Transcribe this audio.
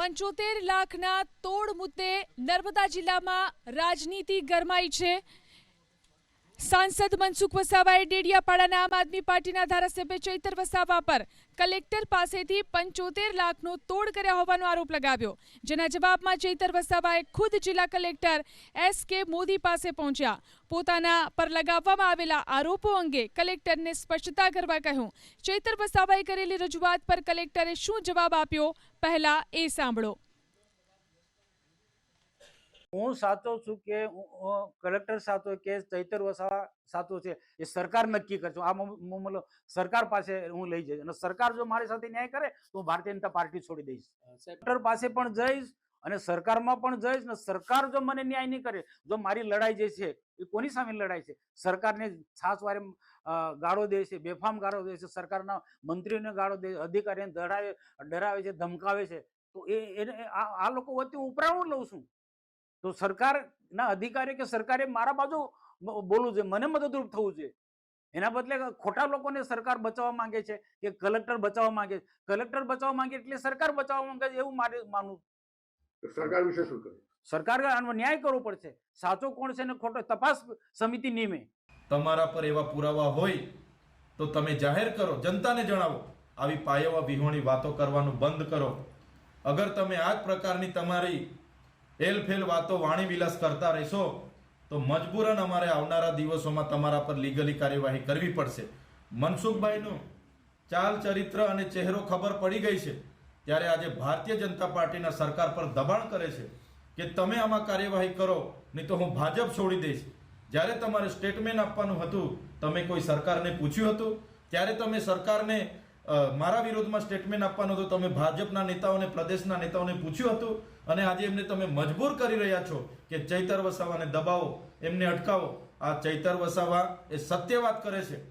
પંચોતેર લાખના તોડ મુદ્દે નર્મદા જિલ્લામાં રાજનીતિ ગરમાઈ છે. સાંસદ મનસુખ વસાવાએ ડેડિયાપાડાના આમ આદમી પાર્ટીના ધારાસભ્ય ચૈતર વસાવા પર કલેક્ટર પાસેથી પંચોતેર લાખનો તોડ કર્યા હોવાનો આરોપ લગાવ્યો. જેના જવાબમાં ચૈતર વસાવાએ ખુદ જિલ્લા કલેક્ટર એસ કે મોદી પાસે પહોંચ્યા. પોતાના પર લગાવવામાં આવેલા આરોપો અંગે કલેક્ટરને સ્પષ્ટતા કરવા કહ્યું. ચૈતર વસાવાએ કરેલી રજૂઆત પર કલેક્ટરે શું જવાબ આપ્યો, પહેલા એ સાંભળો. હું સાચો છું કે કલેક્ટર સાચો કે ચૈતર વસાવા સાચો છે એ સરકાર નક્કી કરશે. આ મતલબ સરકાર પાસે હું લઈ જઈશ. અને સરકાર જો મારી સાથે ન્યાય કરે તો હું ભારતીય જનતા પાર્ટી છોડી દઈશ. કલેક્ટર પાસે પણ જઈશ અને સરકારમાં પણ જઈશ ને સરકાર જો મને ન્યાય નહીં કરે જો મારી લડાઈ જે છે એ કોની સામે લડાઈ છે? સરકારને છાસવારે વારે ગાળો દે છે બેફામ ગાળો દે છે સરકારના મંત્રીઓને ગાળો દે અધિકારીને ડરાવે ડરાવે છે ધમકાવે છે. તો એ એને આ આ લોકો વચ્ચે હું ઉપરાણું લઉં છું. તો સરકારના અધિકારી કે સરકારે મારા બાજુ બોલવું છે મને મદદરૂપ થવું છે એના બદલે ખોટા લોકોને સરકાર બચાવવા માંગે છે કે કલેક્ટર બચાવવા માંગે છે. કલેક્ટર બચાવવા માંગે એટલે સરકાર બચાવવા માંગે છે એવું મારે માનવું. સરકાર વિશે શું કરે સરકાર આનો ન્યાય કરવો પડશે. સાચો કોણ છે ને ખોટો તપાસ સમિતિ નિમે. તમારા પર એવા પુરાવા હોય તો તમે જાહેર કરો જનતાને જણાવો. આવી પાયવા વિહોણી વાતો કરવાનું બંધ કરો. અગર તમે આ જ પ્રકારની તમારી એલફેલ વાતો, વાણી વિલાસ કરતા રહેશો, તો મજબૂરન અમારે આવનારા દિવસોમાં તમારા પર લીગલી કાર્યવાહી કરવી પડશે. મનસુખભાઈનું ચાલ ચરિત્ર અને ચહેરો ખબર પડી ગઈ છે, ત્યારે આજે ભારતીય જનતા પાર્ટીના સરકાર પર દબાણ કરે છે કે તમે આમાં કાર્યવાહી કરો, નહીં તો હું ભાજપ છોડી દઈશ. જ્યારે તમારે સ્ટેટમેન્ટ આપવાનું હતું, તમે કોઈ સરકારને પૂછ્યું હતું? ત્યારે તમે સરકારને મારા વિરોધમાં સ્ટેટમેન્ટ આપવાનું હતું. તમે ભાજપના નેતાઓને, પ્રદેશના નેતાઓને પૂછ્યું હતું અને આજે એમને તમે મજબૂર કરી રહ્યા છો કે ચૈતર વસાવાને દબાવો, એમને અટકાવો. આ ચૈતર વસાવા એ સત્ય વાત કરે છે.